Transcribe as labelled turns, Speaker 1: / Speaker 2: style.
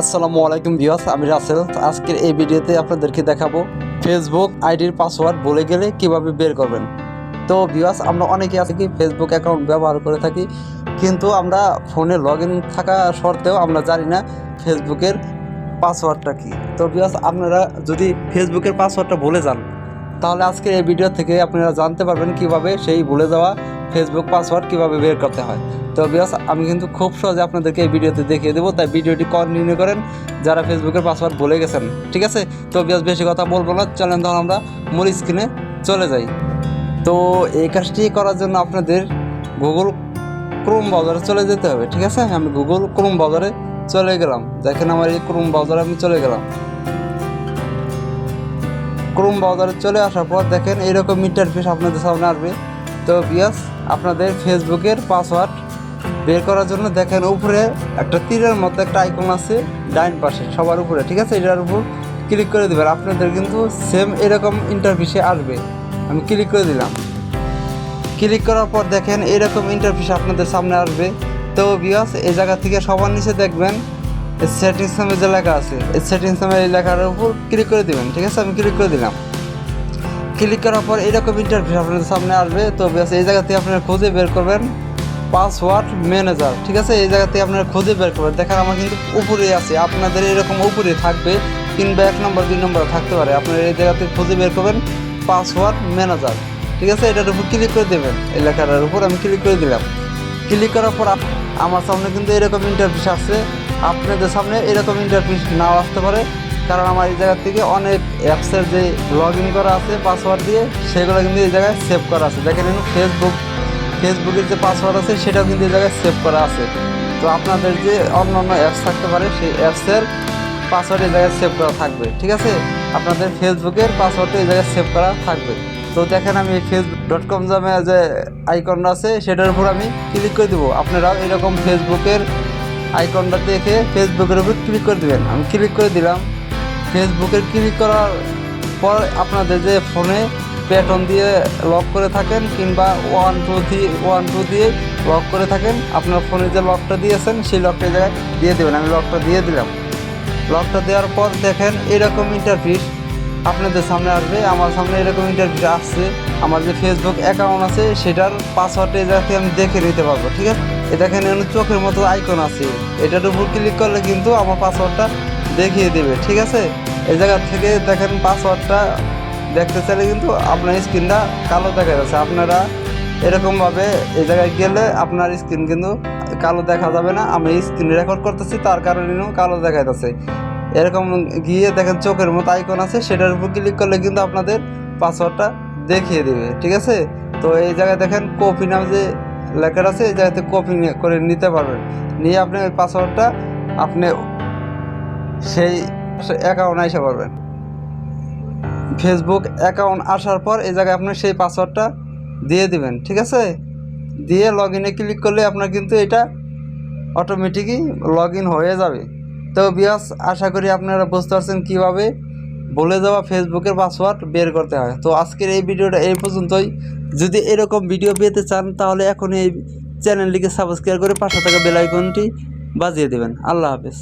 Speaker 1: আসসালামু আলাইকুম ভিউয়ার্স, আমি রাসেল। আজকের এই ভিডিওতে আপনাদেরকে দেখাবো ফেসবুক আইডির পাসওয়ার্ড বলে গেলে কীভাবে বের করবেন। তো ভিউয়ার্স, আমরা অনেকে আছে কি ফেসবুক অ্যাকাউন্ট ব্যবহার করে থাকি, কিন্তু আমরা ফোনে লগ ইন থাকা সত্ত্বেও আমরা জানি না ফেসবুকের পাসওয়ার্ডটা কি। তো ভিউয়ার্স, আপনারা যদি ফেসবুকের পাসওয়ার্ডটা বলে যান তাহলে আজকের এই ভিডিও থেকে আপনারা জানতে পারবেন কীভাবে সেই ভুলে যাওয়া ফেসবুক পাসওয়ার্ড কীভাবে বের করতে হয়। তো বিয়াস আমি কিন্তু খুব সহজে আপনাদেরকে এই ভিডিওতে দেখিয়ে দেবো। তাই ভিডিওটি কন্টিনিউ করেন। যারা ফেসবুকের পাসওয়ার্ড ভুলে গেছেন, ঠিক আছে? তো বিয়াস বেশি কথা বলব না। চলেন তখন আমরা মূল স্ক্রিনে চলে যাই। তো এই কাজটি করার জন্য আপনাদের গুগল ক্রোম বাজারে চলে যেতে হবে, ঠিক আছে? আমি গুগল ক্রোম ব্রাউজারে চলে গেলাম। দেখেন আমার এই ক্রোম বাজারে আমি চলে গেলাম। ক্রোম ব্রাউজারে চলে আসার পর দেখেন এইরকম ইন্টারফেস আপনাদের সামনে আসবে। তো বিয়াস আপনাদের ফেসবুকের পাসওয়ার্ড বের করার জন্য দেখেন উপরে একটা তীরের মতো একটা আইকন আছে ডাইন পাশে, সবার উপরে, ঠিক আছে? এটার উপর ক্লিক করে দেবেন। আপনাদের কিন্তু সেম এরকম ইন্টারফেসে আসবে। আমি ক্লিক করে দিলাম। ক্লিক করার পর দেখেন এরকম ইন্টারফেস আপনাদের সামনে আসবে। তো বিয়াস এই জায়গা থেকে সবার নিচে দেখবেন সেটিংস নামে যে লেখা আছে সেটিংস নামে এই লেখার উপর ক্লিক করে দেবেন, ঠিক আছে? আমি ক্লিক করে দিলাম। ক্লিক করার পর এরকম ইন্টারফেস আপনাদের সামনে আসবে। তো ব্যাস, এই জায়গা থেকে আপনারা খুঁজে বের করবেন পাসওয়ার্ড ম্যানেজার ঠিক আছে? এই জায়গা থেকে আপনারা খুঁজে বের করবেন। দেখেন আমার কিন্তু উপরে আছে। আপনাদের এরকম উপরে থাকবে কিংবা এক নম্বর, দুই নম্বর থাকতে পারে। আপনারা এই জায়গা থেকে খুঁজে বের করবেন পাসওয়ার্ড ম্যানেজার ঠিক আছে? এটার উপর ক্লিক করে দেবেন। এই লেখাটার উপর আমি ক্লিক করে দিলাম। ক্লিক করার পর আমার সামনে কিন্তু এরকম ইন্টারফেস আসছে। আপনাদের সামনে এরকম ইন্টারফেস নাও আসতে পারে, কারণ আমার এই জায়গা থেকে অনেক অ্যাপসের যে লগ ইন করা আছে পাসওয়ার্ড দিয়ে, সেগুলো কিন্তু এই জায়গায় সেভ করা আছে। দেখেন ফেসবুক ফেসবুকের যে পাসওয়ার্ড আছে, সেটাও কিন্তু এই জায়গায় সেভ করা আছে। তো আপনাদের যে অন্য অন্য অ্যাপস থাকতে পারে, সেই অ্যাপসের পাসওয়ার্ড এই জায়গায় সেভ করা থাকবে, ঠিক আছে? আপনাদের ফেসবুকের পাসওয়ার্ডটা এই জায়গায় সেভ করা থাকবে। তো দেখেন আমি ফেসবুক ডট কম জামে যে আইকনটা আছে, সেটার উপর আমি ক্লিক করে দেবো। আপনারাও এরকম ফেসবুকের আইকনটা দেখে ফেসবুকের উপর ক্লিক করে দেবেন। আমি ক্লিক করে দিলাম। ফেসবুকের ক্লিক করার পর আপনাদের যে ফোনে প্যাটন দিয়ে লক করে থাকেন কিংবা ওয়ান টু দিয়ে ওয়ান টু দিয়ে লক করে থাকেন, আপনার ফোনে যে লকটা দিয়েছেন, সেই লকটা জায়গায় দিয়ে দেবেন। আমি লকটা দিয়ে দিলাম। লকটা দেওয়ার পর দেখেন এরকম ইন্টারফিস আপনাদের সামনে আসবে। আমার সামনে এরকম ইন্টারফিস আসছে। আমার যে ফেসবুক অ্যাকাউন্ট আছে, সেটার পাসওয়ার্ডটা যাতে আমি দেখে নিতে পারব, ঠিক আছে? দেখেন, এখানে চোখের মতো আইকন আছে। এটার উপর ক্লিক করলে কিন্তু আমার পাসওয়ার্ডটা দেখিয়ে দেবে, ঠিক আছে? এই জায়গা থেকে দেখেন পাসওয়ার্ডটা দেখতে চাইলে কিন্তু আপনার স্ক্রিনটা কালো দেখা যাচ্ছে। আপনারা এরকমভাবে এই জায়গায় গেলে আপনার স্ক্রিন কিন্তু কালো দেখা যাবে না। আমি স্ক্রিন রেকর্ড করতেছি, তার কারণেও কালো দেখা যাচ্ছে এরকম গিয়ে দেখেন চোখের মতো আইকন আছে, সেটার উপর ক্লিক করলে কিন্তু আপনাদের পাসওয়ার্ডটা দেখিয়ে দেবে, ঠিক আছে? তো এই জায়গায় দেখেন কপি নাম যে লেখার আছে, এই জায়গাতে কপি করে নিতে পারবেন। নিয়ে আপনি ওই পাসওয়ার্ডটা আপনি সেই অ্যাকাউন্ট এসে পারবেন ফেসবুক অ্যাকাউন্ট আসার পর এই জায়গায় আপনি সেই পাসওয়ার্ডটা দিয়ে দিবেন, ঠিক আছে? দিয়ে লগ ইনে ক্লিক করলে আপনার কিন্তু এটা অটোমেটিকই লগ ইন হয়ে যাবে। তো বিয়াস আশা করি আপনারা বুঝতে পারছেন কীভাবে বলে যাওয়া ফেসবুকের পাসওয়ার্ড বের করতে হয়। তো আজকের এই ভিডিওটা এই পর্যন্তই। যদি এরকম ভিডিও পেতে চান, তাহলে এখন এই চ্যানেলটিকে সাবস্ক্রাইব করে পাশে থাকা বেলাইকনটি বাজিয়ে দেবেন। আল্লাহ হাফেজ।